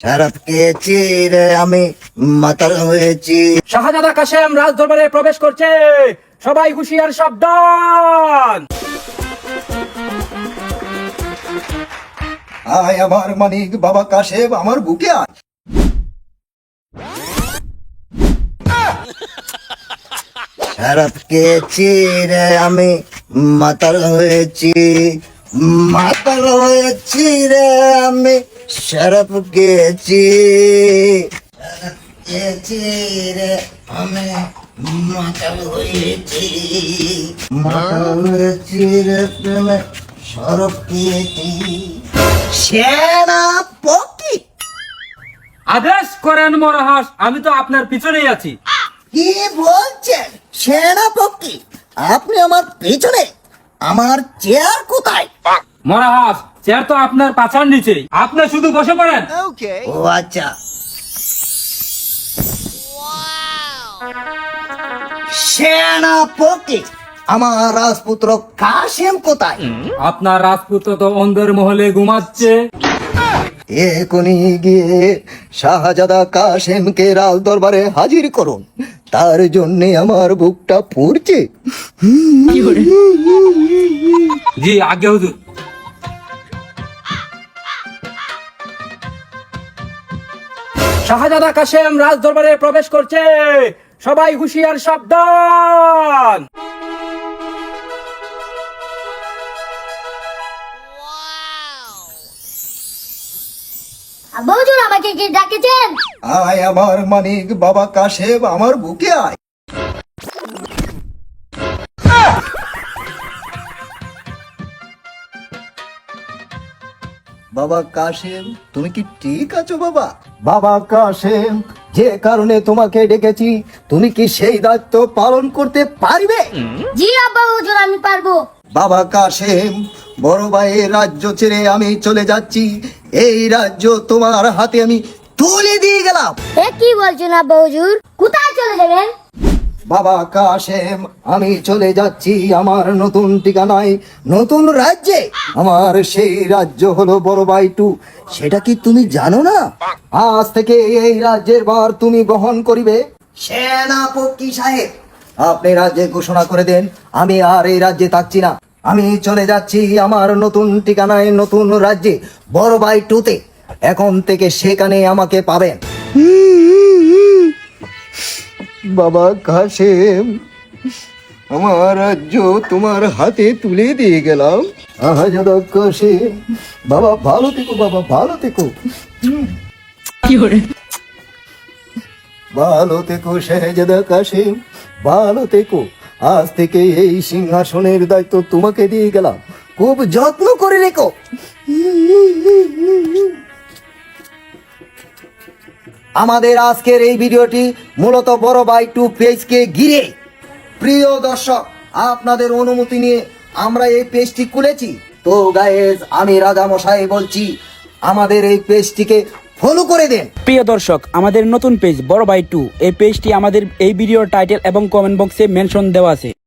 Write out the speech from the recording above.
শরাব খেয়েছি রে আমি মাতাল হয়েছি। শাহজাদা কাশেম রাজ দরবারে প্রবেশ করছে। সবাই হুঁশিয়ার সাবধান। আয় আমার মানিক বাবা কাশেব আমার বুকে আয়। শরাব খেয়েছি রে আমি মাতাল হয়েছি। মাতাল হয়েছি রে আমি রে আমি মাতাল হয়েছি। মাতাল সেনাপতি। আদেশ করেন মরহাস আমি তো আপনার পিছনেই আছি। কি বলছেন সেনাপতি আপনি আমার পেছনে? আমার চেয়ার কোথায়? মরহাস চেয়ার তো আপনার পাছার নিচেই। আপনি শুধু বসে পড়েন। ও আচ্ছা। সেনাপতি আমার রাজপুত্র কাশেম কোথায়? আপনার রাজপুত্র তো অন্ধের মহলে ঘুমাচ্ছে। এখনই গিয়ে শাহজাদা কাশেমকে রাজ দরবারে হাজির করুন। তার জন্যে আমার বুকটা পুড়ছে। জি আগে হুজুর। শাহজাদা কাশেম রাজ দরবারে প্রবেশ করছে। সবাই হুঁশিয়ার সাবধান। আব্বাহুজুর আমাকে কি ডাকেছেন? আয় আমার মানিক বাবা কাশেম আমার বুকে আয়। বাবা কাশেম তুমি কি ঠিক আছো বাবা? বাবা কাশেম যে কারণে তোমাকে ডেকেছি তুমি কি সেই দায়িত্ব পালন করতে পারবে? জি আব্বা হুজুর আমি পারব। বাবা কাশেম বড় ভাইয়ের রাজ্য ছেড়ে আমি চলে যাচ্ছি। এই রাজ্য তোমার হাতে আমি তুলে দিয়ে গেলাম। এ কি বলছেন আব্বা হুজুর? কোথায় চলে যাবেন? বাবা কাশেম আমি চলে যাচ্ছি আমার নতুন ঠিকানায়। নতুন রাজ্যে। আমার সেই রাজ্য হলো বড় বাইটু। সেটা কি তুমি জানো না? আজ থেকে এই রাজ্যের বার তুমি বহন করিবে। সেনাপতি সাহেব। আপনি রাজ্যে ঘোষণা করে দেন আমি আর এই রাজ্যে থাকছি না। আমি চলে যাচ্ছি আমার নতুন ঠিকানায় নতুন রাজ্যে বড় বাইটুতে। এখন থেকে সেখানে আমাকে পাবেন। বাবা কাশেম আমার রাজ্য তোমার হাতে তুলে দিয়ে গেলাম। আহাজাদা কাশেম বাবা ভালো থেকো বাবা ভালো থেকো। ভালো থেকো শেহজাদা কাশেম ভালো থেকো। আজ থেকে এই সিংহাসনের দায়িত্ব তোমাকে দিয়ে গেলাম। খুব যত্ন করে রেখো। আমাদের আজকের এই ভিডিওটি মূলত বড় বাই টু পেজকে ঘিরে। প্রিয় দর্শক, আপনাদের অনুমতি নিয়ে আমরা এই পেজটি খুলেছি। তো গায়েজ আমি রাজা মশাই বলছি, আমাদের এই পেজটিকে ফলো করে দেন। প্রিয় দর্শক, আমাদের নতুন পেজ বড় বাই টু, এই পেজটি আমাদের এই ভিডিওর টাইটেল এবং কমেন্ট বক্সে মেনশন দেওয়া আছে।